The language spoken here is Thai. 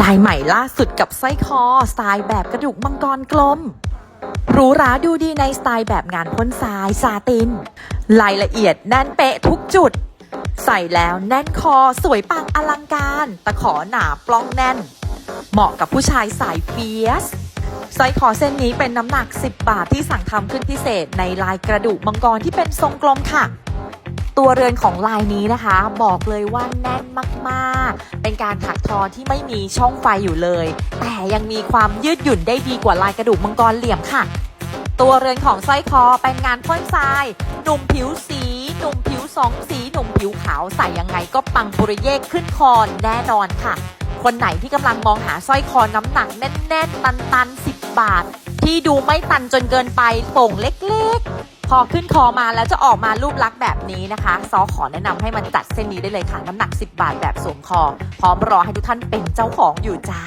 ลายใหม่ล่าสุดกับสร้อยคอสไตล์แบบกระดูกมังกรกลมหรูหราดูดีในสไตล์แบบงานพ่นทรายซาติน รายละเอียดแน่นเป๊ะทุกจุด ใส่แล้วแน่นคอสวยปังอลังการ ตะขอหนาปล้องแน่น เหมาะกับผู้ชายสายเฟียสสร้อยคอเส้นนี้เป็นน้ำหนัก 10 บาทที่สั่งทำขึ้นพิเศษในลายกระดูกมังกรที่เป็นทรงกลมค่ะ ตัวเรือนของลายนี้นะคะ บอกเลยว่าแน่นมากๆ เป็นการถักทอที่ไม่มีช่องไฟอยู่เลย แต่ยังมีความยืดหยุ่นได้ดีกว่าลายกระดูกมังกรเหลี่ยมค่ะ ตัวเรือนของสร้อยคอเป็นงานพ่นทรายหนุ่มผิวสีหนุ่มผิวสองสีหนุ่มผิวขาวใส่ยังไงก็ปังปุริเย่ขึ้นคอแน่นอนค่ะ คนไหนที่กำลังมองหาสร้อยคอน้ำหนักแน่นๆตันๆ10 บาท ที่ดูไม่ตันจนเกินไปโป่งเล็กๆ พอขึ้นคอมาแล้วจะออกมารูปลักษณ์แบบนี้นะคะซอขอแนะนำให้มันจัดเส้นนี้ได้เลยค่ะน้ำหนัก 10 บาทแบบสวมคอ พร้อมรอให้ทุกท่านเป็นเจ้าของอยู่จ้า